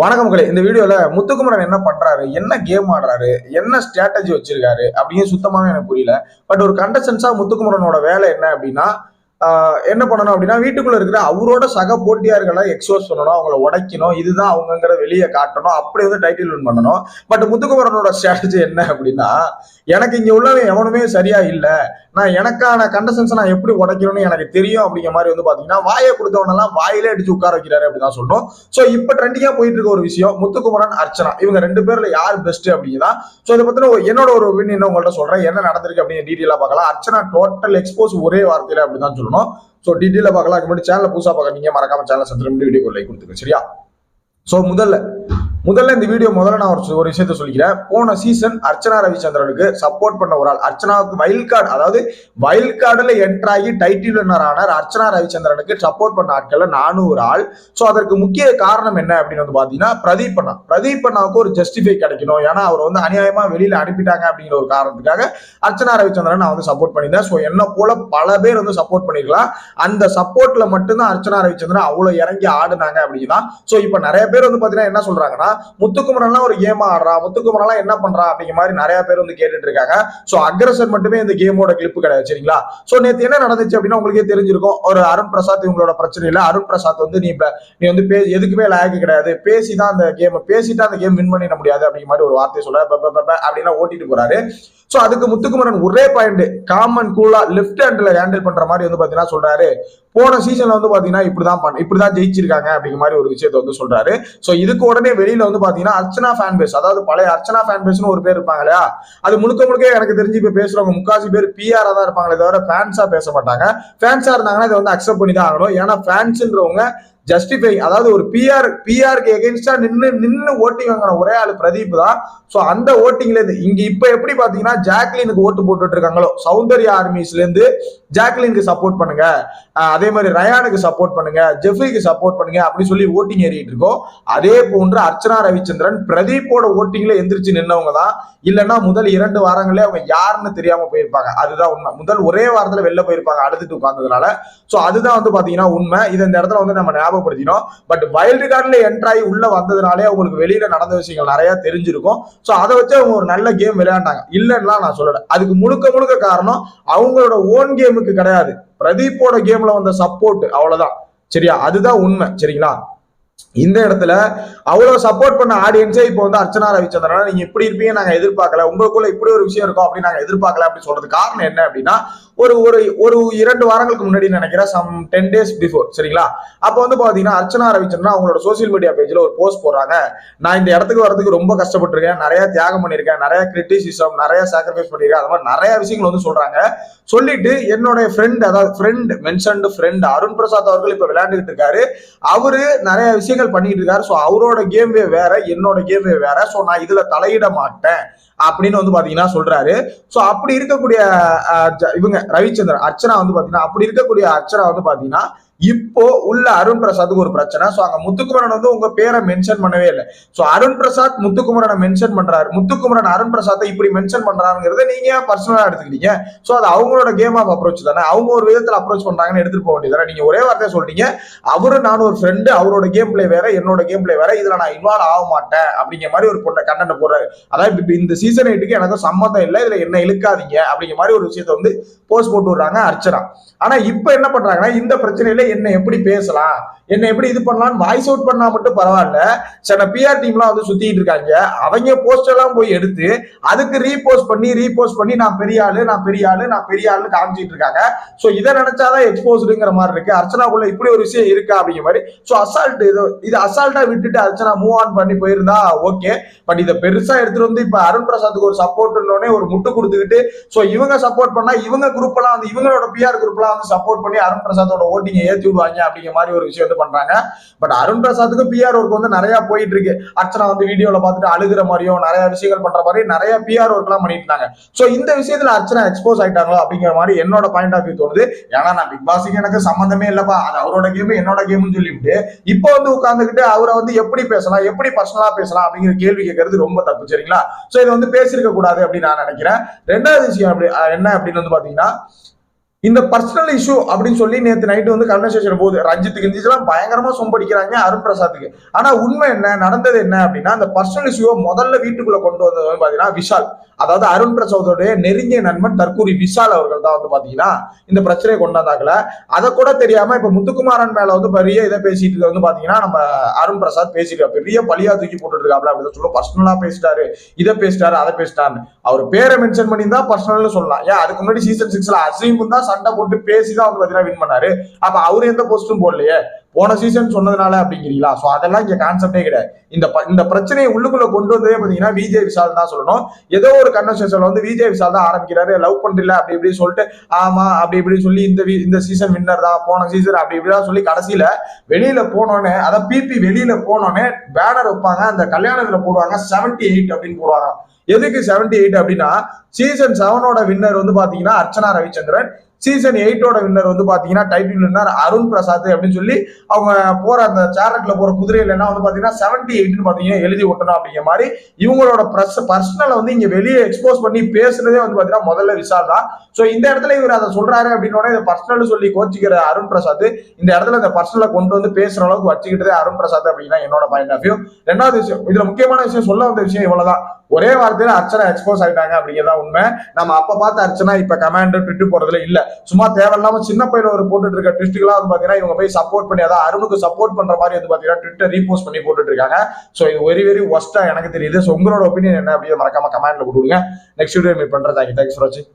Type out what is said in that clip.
வணக்கம் இந்த வீடியோல முத்துக்குமரன் என்ன பண்றாரு என்ன கேம் ஆடுறாரு என்ன ஸ்ட்ராட்டஜி வச்சிருக்காரு அப்படின்னு சுத்தமாவே எனக்கு புரியல. பட் ஒரு கண்டஸ்டன்ஸா முத்துக்குமரனோட வேலை என்ன அப்படின்னா என்ன பண்ணணும் அப்படின்னா வீட்டுக்குள்ள இருக்கிற அவரோட சக போட்டியார்களை எக்ஸ்போஸ் பண்ணணும் அவங்கள உடைக்கணும் இதுதான் அவங்கங்கிற வெளியே காட்டணும் அப்படி வந்து டைட்டில் வின் பண்ணணும். பட் முத்துக்குமரனோட ஸ்ட்ராட்டஜி என்ன அப்படின்னா எனக்கு இங்க உள்ளவன் எவனுமே சரியா இல்லை நான் எனக்கான கண்டசன்ஸ் நான் எப்படி உடைக்கணும்னு எனக்கு தெரியும் அப்படிங்கிற மாதிரி வந்து பாத்தீங்கன்னா வாயை கொடுத்தவனெல்லாம் வாயிலே அடிச்சு உட்கார வைக்கிறாரு அப்படிதான் சொல்லணும் சோ இப்ப ட்ரெண்டிங்கா போயிட்டு இருக்க ஒரு விஷயம் முத்துக்குமரன் அர்ச்சனா. இவங்க ரெண்டு பேர்ல யார் பெஸ்ட் அப்படிங்கிறதா? சோ இதை பத்தின ஒரு- என்னோட ஒரு ஒப்பீனியன் என்ன உங்கள்ட்ட சொல்றேன். என்ன நடந்திருக்கு அப்படின்னு டீட்டெயிலாக பார்க்கலாம். அர்ச்சனா டோட்டல் எக்ஸ்போஸ் ஒரே வார்த்தையில அப்படிதான் சொல்லணும். சோ டீட்டெயிலா பார்க்கலாம். அதுக்கு முன்னாடி சேனல் புதுசா பார்க்குறீங்க மறக்காம சேனல் சப்ஸ்கிரைப் வீடியோ லைக் கொடுத்துருங்க சரியா? சோ முதல்ல முதல்ல இந்த வீடியோ முதல்ல நான் ஒரு ஒரு விஷயத்த சொல்லிக்கிறேன். போன சீசன் அர்ச்சனா ரவிச்சந்திரனுக்கு சப்போர்ட் பண்ண ஒரு ஆள். அர்ச்சனாவுக்கு வைல்ட் கார்டு அதாவது வைல்ட் கார்டுல என்டர் ஆகி டைட்டில் ஆனார் அர்ச்சனா ரவிச்சந்திரனுக்கு சப்போர்ட் பண்ண ஆட்கள்ல நானும் ஒரு ஆள். ஸோ அதற்கு முக்கிய காரணம் என்ன அப்படின்னு வந்து பாத்தீங்கன்னா பிரதீப் அண்ணா. பிரதீப் அண்ணாவுக்கு ஒரு ஜஸ்டிஃபை கிடைக்கணும். ஏன்னா அவர் வந்து அநியாயமா வெளியில அனுப்பிட்டாங்க அப்படிங்கிற ஒரு காரணத்துக்காக அர்ச்சனா ரவிச்சந்திரன் நான் வந்து சப்போர்ட் பண்ணியிருந்தேன். ஸோ என்ன போல பல பேர் வந்து சப்போர்ட் பண்ணிருக்கலாம் அந்த சப்போர்ட்ல மட்டும்தான் அர்ச்சனா ரவிச்சந்திரன் அவ்வளவு இறங்கி ஆடுனாங்க அப்படின்னா ஸோ இப்போ நிறைய பேர் வந்து பாத்தீங்கன்னா என்ன சொல்றாங்கன்னா முத்துக்குமரன்லாம் ஒரு கேம் ஆடுறா முத்துக்குமரன்லாம் என்ன பண்றா அப்படிங்கிற மாதிரி நிறைய பேர் வந்து கேட்டுட்டு இருக்காங்க. ஸோ அக்ரஸர் மட்டுமே இந்த கேமோட கிளிப்பு கிடையாது சரிங்களா? ஸோ நேற்று என்ன நடந்துச்சு அப்படின்னா உங்களுக்கே தெரிஞ்சிருக்கும். ஒரு அருண் பிரசாத் இவங்களோட பிரச்சனை இல்லை. அருண் பிரசாத் வந்து நீ இப்ப நீ வந்து பே எதுக்குமே லாயக்கு கிடையாது. பேசி தான் அந்த கேம் பேசிட்டு அந்த கேம் வின் பண்ணிட முடியாது அப்படிங்கிற மாதிரி ஒரு வார்த்தையை சொல்ல அப்படின்னா ஓட்டிட்டு போறாரு. ஸோ அதுக்கு முத்துக்குமரன் ஒரே பாயிண்ட் காமன் கூலா லெஃப்ட் ஹேண்ட்ல ஹேண்டில் பண்ற மாதிரி வந்து பாத்தீங்கன்னா சொல்றாரு. போன சீசன்ல வந்து பாத்தீங்கன்னா இப்படிதான் பண்ண இப்படிதான் ஜெயிச்சிருக்காங்க அப்படிங்கிற மாதிரி ஒரு விஷயத்தை வந்து சொல்றாரு. ஸோ இதுக்கு உடனே வெளியில வந்து பாத்தீங்கன்னா அர்ச்சனா ஃபேன் பேஸ் அதாவது பழைய அர்ச்சனா ஃபேன் பேஸ்னு ஒரு பேர் இருப்பாங்க இல்லையா? அது முழுக்க முழுக்க எனக்கு தெரிஞ்சு இப்ப பேசுறவங்க முக்காசி பேர் பிஆரா தான் இருப்பாங்களே தவிர ஃபேன்ஸா பேச மாட்டாங்க. ஃபேன்ஸா இருந்தாங்கன்னா இதை வந்து அக்செப்ட் பண்ணி தான் ஆகணும். ஏன்னா ஃபேன்ஸ்ன்றவங்க ஜஸ்டிஃபை அதாவது ஒரு பிஆர் பிஆருக்கு எகென்ஸ்டா நின்று நின்று ஓட்டிங் வாங்கின ஒரே ஆள் பிரதீப் தான். ஸோ அந்த ஓட்டிங்ல இருந்து இங்க இப்ப எப்படி பாத்தீங்கன்னா ஜாக்லினுக்கு ஓட்டு போட்டுட்டு இருக்காங்களோ சௌந்தர்யா ஆர்மிஸ்ல இருந்து ஜாக்லினுக்கு சப்போர்ட் பண்ணுங்க அதே மாதிரி ரயானுக்கு சப்போர்ட் பண்ணுங்க ஜெஃப்ரிக்கு சப்போர்ட் பண்ணுங்க அப்படின்னு சொல்லி ஓட்டிங் ஏறிட்டு இருக்கோம் அதே போன்று அர்ச்சனா ரவிச்சந்திரன் பிரதீப்போட ஓட்டிங்ல எந்திரிச்சு நின்னவங்க தான். இல்லைன்னா முதல் இரண்டு வாரங்களே அவங்க யாருன்னு தெரியாம போயிருப்பாங்க. அதுதான் உண்மை. முதல் ஒரே வாரத்துல வெளில போயிருப்பாங்க அழுதுட்டு உட்கார்ந்ததுனால. ஸோ அதுதான் வந்து பாத்தீங்கன்னா உண்மை. இது இந்த இடத்துல வந்து நம்ம ஞாபகப்படுத்தினோம் பட் வைல்டு கார்டுல என்ட்ராகி உள்ள வந்ததுனாலே அவங்களுக்கு வெளியில நடந்த விஷயங்கள் நிறைய தெரிஞ்சிருக்கும். சோ அதை வச்சு அவங்க ஒரு நல்ல கேம் விளையாண்டாங்க. இல்லைன்னா நான் சொல்லலை. அதுக்கு முழுக்க முழுக்க காரணம் அவங்களோட ஓன் கேமுக்கு கிடையாது. பிரதீப்போட கேம்ல வந்த சப்போர்ட் அவ்வளவுதான். சரியா? அதுதான் உண்மை. சரிங்களா? இந்த இடத்துல அவ்வளவு சப்போர்ட் பண்ண ஆடியன்ஸே இப்போ வந்து அர்ச்சனா ரவிச்சந்திரன் நீங்க இப்படி இருப்பீங்க நாங்க எதிர்பார்க்கல. உங்களுக்குள்ள இப்படி ஒரு விஷயம் இருக்கும் அப்படின்னு நாங்க எதிர்பார்க்கல அப்படின்னு சொல்றது காரணம் என்ன அப்படின்னா ஒரு ஒரு ஒரு இரண்டு வாரங்களுக்கு முன்னாடி நினைக்கிறேன் சம் டென் டேஸ் பிஃபோர் சரிங்களா? அப்போ வந்து பாத்தீங்கன்னா அர்ச்சனா ரவிச்சந்திரன் அவங்களோட சோசியல் மீடியா பேஜ்ல ஒரு போஸ்ட் போடுறாங்க. நான் இந்த இடத்துக்கு வரதுக்கு ரொம்ப கஷ்டப்பட்டிருக்கேன். நிறைய தியாகம் பண்ணிருக்கேன் நிறைய கிரிட்டிசிசம் நிறைய சாக்ரிஃபைஸ் பண்ணிருக்கேன் அது மாதிரி நிறைய விஷயங்கள் வந்து சொல்றாங்க. சொல்லிட்டு என்னோட ஃப்ரெண்ட் அதாவது friend mentioned friend Arun Prasad அவர்கள் இப்ப விளையாண்டுகிட்டு இருக்காரு. அவரு நிறைய விஷயங்கள் பண்ணிட்டு இருக்காரு. ஸோ அவரோட கேம்வே வேற என்னோட கேம்வே வேற. ஸோ நான் இதுல தலையிட மாட்டேன் அப்படின்னு வந்து பாத்தீங்கன்னா சொல்றாரு. ஸோ அப்படி இருக்கக்கூடிய இவங்க ரவிச்சந்திரன் அர்ச்சனா வந்து பாத்தீங்கன்னா அப்படி இருக்கக்கூடிய அர்ச்சனா வந்து பாத்தீங்கன்னா இப்போ உள்ள அருண் பிரசாத்துக்கு ஒரு பிரச்சனை. சோ அங்க முத்துக்குமரன் வந்து உங்க பேரை மென்ஷன் பண்ணவே இல்லை. சோ அருண் பிரசாத் முத்துக்குமரனை மென்ஷன் பண்றாரு. முத்துக்குமரன் அருண் பிரசாத்தை இப்படி மென்ஷன் பண்றாங்கிறத நீங்க பர்சனலா எடுத்துக்கிட்டீங்க? சோ அது அவங்களோட கேம் ஆஃப் அப்ரோச் தானே. அவங்க ஒரு விதத்துல அப்ரோச் பண்றாங்கன்னு எடுத்துட்டு போக வேண்டியது நீங்க ஒரே வார்த்தையை சொல்றீங்க அவரு நான் ஒரு ஃப்ரெண்டு அவரோட கேம் பிளே வேற என்னோட கேம் பிளே வேற இதுல நான் இன்வால்வ் ஆக மாட்டேன் அப்படிங்கிற மாதிரி ஒரு பொண்ணை கண்டென்ட் போடுறாரு. அதாவது இப்ப இந்த சீசன் எயிட்டுக்கு எனக்கு சம்மந்தம் இல்லை இதுல என்ன இழுக்காதீங்க அப்படிங்கிற மாதிரி ஒரு விஷயத்த வந்து போஸ்ட் போட்டு விடுறாங்க அர்ச்சனா. ஆனா இப்ப என்ன பண்றாங்கன்னா இந்த பிரச்சனையில என்னை எப்படி பேசலாம்? என்னை எப்படி இது பண்ணலாம்னு வாய்ஸ் அவுட் பண்ணா மட்டும் பரவாயில்ல. சில பிஆர் டீம்லாம் வந்து சுத்திட்டு இருக்காங்க. அவங்க போஸ்ட் எல்லாம் போய் எடுத்து அதுக்கு ரீபோஸ்ட் பண்ணி ரீபோஸ்ட் பண்ணி நான் பெரிய ஆளு நான் பெரிய ஆளு நான் பெரிய ஆளு காமிச்சிட்டு இருக்காங்க. சோ இதை நினைச்சாதான் எக்ஸ்போஸ்டுங்கிற மாதிரி இருக்கு. அர்ச்சனாக்குள்ள இப்படி ஒரு விஷயம் இருக்கா அப்படிங்கிற மாதிரி. சோ அசால்ட் இது இது அசால்ட்டா விட்டுட்டு அர்ச்சனா மூவ் ஆன் பண்ணி போயிருந்தா ஓகே பட் இதை பெருசா எடுத்துட்டு வந்து இப்ப அருண் பிரசாத்துக்கு ஒரு சப்போர்ட்னோடனே ஒரு முட்டு கொடுத்துக்கிட்டு சோ இவங்க சப்போர்ட் பண்ணா இவங்க குரூப் எல்லாம் வந்து இவங்களோட பிஆர் குரூப் எல்லாம் வந்து சப்போர்ட் பண்ணி அருண் பிரசாத்தோட ஓட்டிங்க ஏத்தி அப்படிங்கிற மாதிரி ஒரு விஷயம் வந்து பண்றாங்க. பட் அருண் பிரசாத்துக்கு பிஆர் ஒர்க் வந்து நிறைய போயிட்டு இருக்கு அர்ச்சனா வந்து வீடியோல பார்த்துட்டு அழுகிற மாதிரியும் நிறைய விஷயங்கள் பண்ற மாதிரி நிறைய பிஆர் ஒர்க் எல்லாம் பண்ணிட்டு இருந்தாங்க. சோ இந்த விஷயத்துல அர்ச்சனா எக்ஸ்போஸ் ஆயிட்டாங்களோ அப்படிங்கிற மாதிரி என்னோட பாயிண்ட் ஆஃப் வியூ தோணுது. ஏன்னா நான் பிக் பாஸுக்கு எனக்கு சம்மந்தமே இல்லப்பா. அது அவரோட கேம் என்னோட கேம்னு சொல்லிவிட்டு இப்போ வந்து உட்கார்ந்துகிட்டு அவரை வந்து எப்படி பேசலாம் எப்படி பர்சனலா பேசலாம் அப்படிங்கிற கேள்வி கேட்கறது ரொம்ப தப்பு சரிங்களா? சோ இதை வந்து பேசியிருக்க கூடாது அப்படின்னு நான் நினைக்கிறேன். ரெண்டாவது விஷயம் அப்படி என்ன அப்படின்னு வந்து பாத்தீங்கன்னா இந்த பர்சனல் இஷ்யூ அப்படின்னு சொல்லி நேற்று நைட்டு வந்து கன்வர்சேஷன் போகுது. ரஞ்சித் இருந்துச்சுலாம் பயங்கரமா சொம்படிக்கிறாங்க அருண் பிரசாத்துக்கு. ஆனா உண்மை என்ன நடந்தது என்ன அப்படின்னா அந்த பர்சனல் இஷ்யூவை முதல்ல வீட்டுக்குள்ள கொண்டு வந்தது வந்து பாத்தீங்கன்னா விஷால். அதாவது அருண் பிரசாதோடைய நெருங்கிய நண்பன் தற்கூரி விஷால் அவர்கள் தான் வந்து பாத்தீங்கன்னா இந்த பிரச்சனையை கொண்டு வந்தாங்கல அதை கூட தெரியாம இப்ப முத்துக்குமாரன் மேல வந்து பெரிய இதை பேசிட்டு வந்து பாத்தீங்கன்னா நம்ம அருண் பிரசாத் பேசிட்டு பெரிய பழியா தூக்கி போட்டுட்டு இருக்காப்ல அப்படின்னு சொல்ல பர்சனலா பேசிட்டாரு. இதை பேசிட்டாரு அதை பேசிட்டாரு அவர் பேரை மென்ஷன் பண்ணி தான் பர்சனல்னு சொல்லலாம். ஏன் அதுக்கு முன்னாடி சீசன் சிக்ஸ்ல அசீம் தான் சண்டை போட்டு பேசி தான் வந்து பாத்தீங்கன்னா வின் பண்ணாரு. அப்ப அவரு எந்த போஸ்டும் போடலையே? போன சீசன் சொன்னதுனால அப்படிங்கிறீங்களா? சோ அதெல்லாம் இங்க கான்செப்டே கிடையாது. இந்த இந்த பிரச்சனையை உள்ளுக்குள்ள கொண்டு வந்ததே பாத்தீங்கன்னா விஜய் விஷால் தான் சொல்லணும். ஏதோ ஒரு கன்வர்சேஷன்ல வந்து விஜய் விஷால் தான் ஆரம்பிக்கிறாரு. லவ் பண்றீல அப்படி இப்படி சொல்லிட்டு ஆமா அப்படி இப்படி சொல்லி இந்த வி- இந்த சீசன் வின்னர் தான் போன சீசன் அப்படி இப்படிதான் சொல்லி கடைசியில வெளியில போனோடனே அதான் பிபி வெளியில போனோடனே பேனர் வைப்பாங்க. அந்த கல்யாணத்துல போடுவாங்க. 78 எயிட் அப்படின்னு போடுவாங்க எதுக்கு 78 எயிட் அப்படின்னா சீசன் செவனோட வின்னர் வந்து பாத்தீங்கன்னா அர்ச்சனா ரவிச்சந்திரன் சீசன் எயிட்டோட வின்னர் வந்து பாத்தீங்கன்னா டைட்டில் வின்னர் அருண் பிரசாத் அப்படின்னு சொல்லி அவங்க போற அந்த சேரட்ல போற குதிரையில என்ன வந்து பாத்தீங்கன்னா 78 எயிட்னு பாத்தீங்கன்னா எழுதி ஒட்டணும் அப்படிங்கிற மாதிரி இவங்களோட பிரஸ் பர்சனலை வந்து இங்க வெளியே எக்ஸ்போஸ் பண்ணி பேசுனதே வந்து பாத்தீங்கன்னா முதல்ல விசால் தான். ஸோ இந்த இடத்துல இவர் அதை சொல்றாரு அப்படின்னு இதை பர்சனல் சொல்லி கோச்சிக்கிற அருண் பிரசாத் இந்த இடத்துல இந்த பர்சனலை கொண்டு வந்து பேசுற அளவுக்கு வச்சுக்கிட்டதே அருண் பிரசாத் அப்படின்னா என்னோட பாயிண்ட் ஆஃப் வியூ ரெண்டாவது விஷயம் இதுல முக்கியமான விஷயம் சொல்ல வந்த விஷயம் இவ்வளவுதான். ஒரே வார்த்தையில அர்ச்சனா எக்ஸ்போஸ் ஆயிட்டாங்க அப்படிங்கிறதா உண்மை. நம்ம அப்ப பார்த்த அர்ச்சனா இப்ப கமாண்டர் ட்விட்டு போறதுல இல்ல. சும்மா தேவையில்லாம சின்ன பையில ஒரு போட்டுட்டு இருக்க ட்விஸ்ட்டுக்கெல்லாம் வந்து பாத்தீங்கன்னா இவங்க போய் சப்போர்ட் பண்ணி அதாவது அருணுக்கு சப்போர்ட் பண்ற மாதிரி வந்து பாத்தீங்கன்னா ட்விட்டர் ரீபோஸ்ட் பண்ணி போட்டுட்டு இருக்காங்க. ஸோ இது வெரி வெரி ஒஸ்டா எனக்கு தெரியுது. ஸோ உங்களோட ஒப்பீனியன் என்ன அப்படியே மறக்காம கமெண்ட்ல கொடுங்க நெக்ஸ்ட் வீடியோ மீட் பண்றேன். தேங்க்யூ தேங்க்ஸ் ஃபார் வாட்சிங்